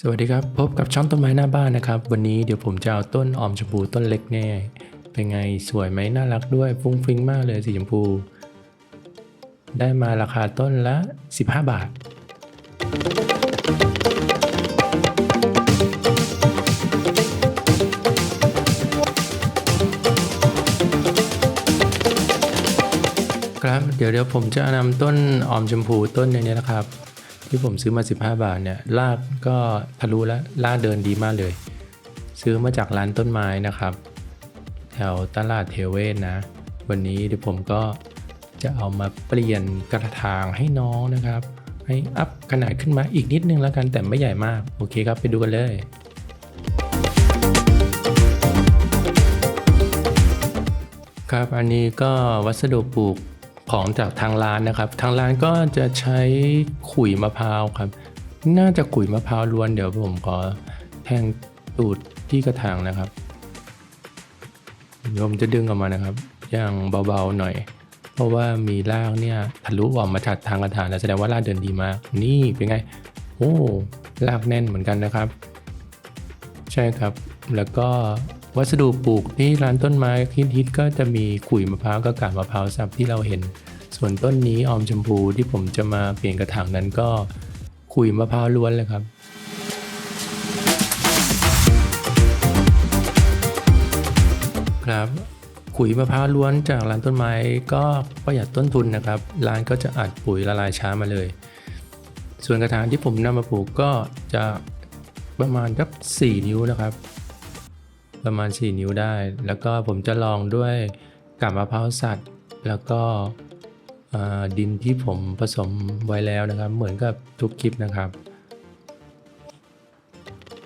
สวัสดีครับ พบกับช่องต้นไม้หน้าบ้านนะครับ วันนี้เดี๋ยวผมจะเอาต้นออมชมพูต้นเล็กแน่เป็นไงสวยไหมน่ารักด้วยฟุ้งฟิ้งมากเลยสีชมพู ได้มาราคาต้นละ 15 บาท ครับเดี๋ยวเดี๋ยวผมจะนำต้นออมชมพูต้นนี้นะครับ ที่ผมซื้อมา 15 บาทเนี่ยรากก็ทะลุแล้วรากเดินดีมากเลย ซื้อมาจากร้านต้นไม้นะครับ แถวตลาดเทเวศนะ วันนี้เดี๋ยวผมก็จะเอามาเปลี่ยนกระถางให้น้องนะครับ ให้อัพขนาดขึ้นมาอีกนิดนึงแล้วกันแต่ไม่ใหญ่มาก โอเคครับไปดูกันเลยครับอันนี้ก็วัสดุปลูก ของจากทางร้านนะครับ ทางร้านก็จะใช้ขุยมะพร้าวครับ น่าจะขุยมะพร้าวล้วนเดี๋ยวผมขอแทงตูดที่กระถางนะครับเดี๋ยวผมจะดึงออกมานะครับ อย่างเบาๆหน่อย เพราะว่ามีรากเนี่ยทะลุออกมาจากทางกระถางแล้วแสดงว่ารากเดินดีมาก นี่เป็นไง โอ้รากแน่นเหมือนกันนะครับ ใช่ครับ แล้วก็ วัสดุปลูกที่ร้านต้นไม้ฮิตๆก็จะมีขุยมะพร้าวกับกาบมะพร้าวสับที่เราเห็น ส่วนต้นนี้ออมชมพูที่ผมจะมาเปลี่ยนกระถางนั้นก็ขุยมะพร้าวล้วนเลยครับครับขุยมะพร้าวล้วนจากร้านต้นไม้ก็ประหยัดต้นทุนนะครับ ร้านก็จะอัดปุ๋ยละลายช้ามาเลย ส่วนกระถางที่ผมนำมาปลูกก็จะประมาณสัก4นิ้วนะครับ ประมาณ 4 นิ้วได้ แล้วก็ผมจะลองด้วยกาบมะพร้าวสัตว์ แล้วก็ดินที่ผมผสมไว้แล้วนะครับ เหมือนกับทุกคลิปนะครับ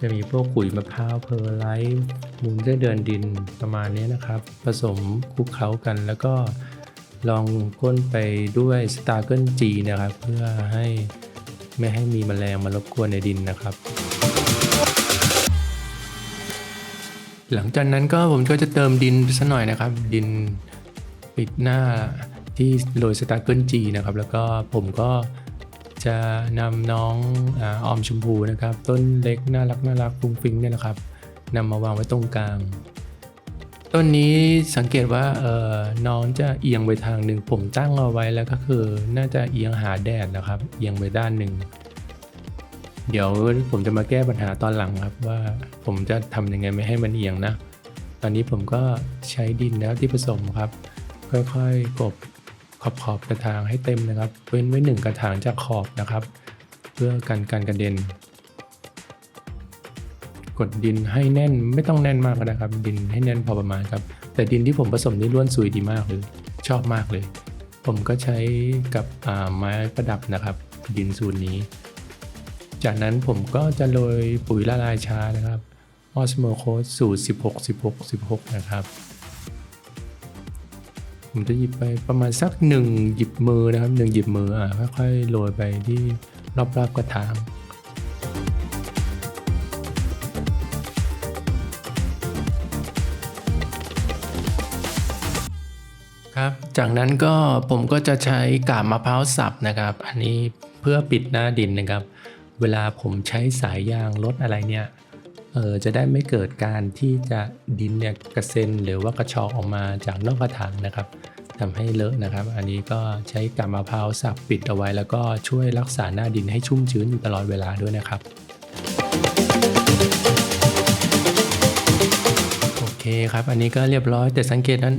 จะมีพวกขุยมะพร้าวเพอร์ไลท์มูลเดือเดินดินประมาณนี้นะครับ ผสมคลุกเคล้ากัน แล้วก็ลองก้นไปด้วยสตาร์เกิลจีนะครับ เพื่อให้ไม่ให้มีแมลงมารบกวนในดินนะครับ หลังจากนั้นก็ผมก็จะเติมดินสักหน่อยนะครับ ดินปิดหน้าที่โรยสตาร์เกิลจีนะครับ แล้วก็ผมก็จะนำน้องอออมชมพูนะครับ ต้นเล็กน่ารักน่ารักฟุ้งฟิ้งเนี่ยนะครับนำมาวางไว้ตรงกลาง ต้นนี้สังเกตว่าเออน้องจะเอียงไปทางหนึ่งผมตั้งเอาไว้แล้วก็คือน่าจะเอียงหาแดดนะครับ เอียงไปด้านหนึ่ง เดี๋ยวผมจะมาแก้ปัญหาตอนหลังครับว่าผมจะทำยังไงไม่ให้มันเอียงนะ ตอนนี้ผมก็ใช้ดินแล้วที่ผสมครับ ค่อยๆกบขอบขอบกระถางให้เต็มนะครับ เว้นไว้หนึ่งกระถางจากขอบนะครับ เพื่อกันการกระเด็น กดดินให้แน่นไม่ต้องแน่นมากก็ได้ครับ ดินให้แน่นพอประมาณครับ แต่ดินที่ผมผสมนี่ล้วนซุยดีมากเลย ชอบมากเลย ผมก็ใช้กับไม้ประดับนะครับ ดินสูตรนี้ จากนั้นผมก็จะโรยปุ๋ยละลายช้านะครับออสโมโคสสูตร 16 16 16 นะครับ ผมจะหยิบไปประมาณสักหนึ่งหยิบมือนะครับหนึ่งหยิบมืออ่าค่อยๆโรยไปที่รอบๆกระถางครับจากนั้นก็ผมก็จะใช้กาบมะพร้าวสับนะครับ อันนี้เพื่อปิดหน้าดินนะครับ เวลาผมใช้สายยางรถอะไรเนี่ยเออจะได้ไม่เกิดการที่จะดินเนี่ยกระเซ็นหรือว่ากระชอกออกมาจากนอกกระถางนะครับทำให้เลอะนะครับ อันนี้ก็ใช้กาบมะพร้าวสับปิดเอาไว้ แล้วก็ช่วยรักษาหน้าดินให้ชุ่มชื้นอยู่ตลอดเวลาด้วยนะครับโอเคครับ อันนี้ก็เรียบร้อยแต่สังเกตนั้น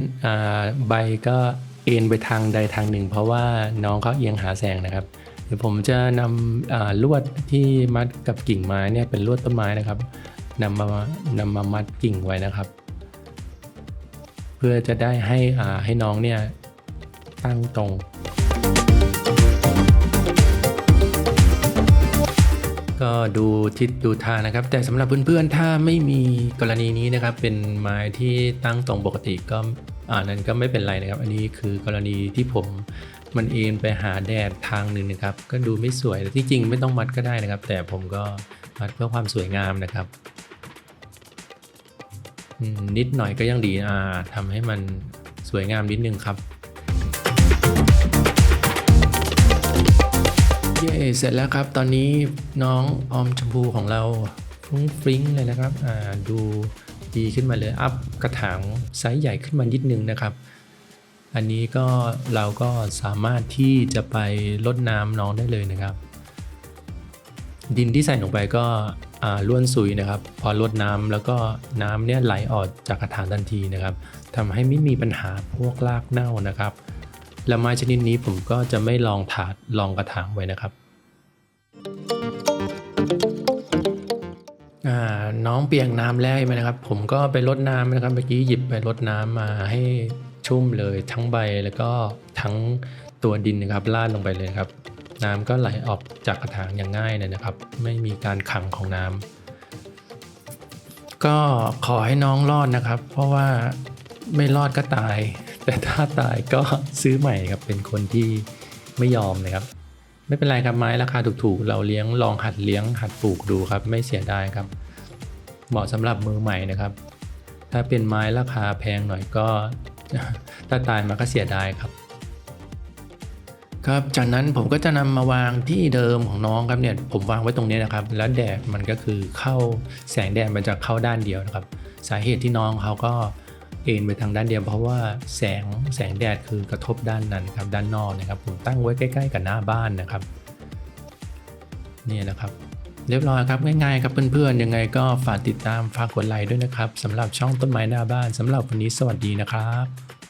ใบก็เอ็นไปทางใดทางหนึ่ง เพราะว่าน้องเขาเอียงหาแสงนะครับ ดี๋ยวผมจะนำลวดที่มัดกับกิ่งไม้เนี่ยเป็นลวดต้นไม้นะครับนำมานำมามัดกิ่งไว้นะครับ เพื่อจะได้ให้ให้น้องเนี่ยตั้งตรง ก็ดูทิศดูทางนะครับ แต่สำหรับเพื่อนๆถ้าไม่มีกรณีนี้นะครับ เป็นไม้ที่ตั้งตรงปกติก็ อ่านั้นก็ไม่เป็นไรนะครับ อันนี้คือกรณีที่ผมมันเอ็นไปหาแดดทางหนึ่งนะครับ ก็ดูไม่สวยแต่ที่จริงไม่ต้องมัดก็ได้นะครับ แต่ผมก็มัดเพื่อความสวยงามนะครับนิดหน่อยก็ยังดีอ่าทำให้มันสวยงามนิดนึงครับเย้เสร็จแล้วครับ ตอนนี้น้องออมชมพูของเราฟุ้งฟริ้งเลยนะครับอ่าดู ดีขึ้นมาเลยอัพกระถางไซส์ใหญ่ขึ้นมานิดนึงนะครับ อันนี้ก็เราก็สามารถที่จะไปลดน้ำน้องได้เลยนะครับ ดินที่ใส่ลงไปก็ล้วนซุยนะครับ พอลดน้ำแล้วก็น้ำเนี่ยไหลออกจากกระถางทันทีนะครับทำให้ไม่มีปัญหาพวกรากเน่านะครับและไม้ชนิดนี้ผมก็จะไม่ลองถาดลองกระถางไว้นะครับ น้องเปียกน้ำแล้วใช่ไหมนะครับ ผมก็ไปรดน้ำนะครับเมื่อกี้หยิบไปรดน้ำมาให้ชุ่มเลยทั้งใบแล้วก็ทั้งตัวดินนะครับลาดลงไปเลยครับ น้ำก็ไหลออกจากกระถางอย่างง่ายเลยนะครับ ไม่มีการขังของน้ำก็ขอให้น้องรอดนะครับ เพราะว่าไม่รอดก็ตาย แต่ถ้าตายก็ซื้อใหม่ครับเป็นคนที่ไม่ยอมนะครับ ไม่เป็นไรครับไม้ราคาถูกๆ เราเลี้ยงลองหัดเลี้ยงหัดปลูกดูครับ ไม่เสียดายครับ เหมาะสำหรับมือใหม่นะครับ ถ้าเป็นไม้ราคาแพงหน่อยก็ ถ้าตายมาก็เสียดายครับ ครับจากนั้นผมก็จะนำมาวางที่เดิมของน้องครับเนี่ยผมวางไว้ตรงนี้นะครับ แล้วแดดมันก็คือเข้าแสงแดดมันจะเข้าด้านเดียวนะครับ สาเหตุที่น้องเขาก็ เอ็นไปทางด้านเดียวเพราะว่าแสงแสงแดดคือกระทบด้านนั้นครับด้านนอกนะครับ ผมตั้งไว้ใกล้ ๆ กับหน้าบ้านนะครับนี่นะครับเรียบร้อยครับง่ายๆครับเพื่อนๆยังไงก็ฝากติดตามฝากกดไลค์ด้วยนะครับสำหรับช่องต้นไม้หน้าบ้านสำหรับวันนี้สวัสดีนะครับ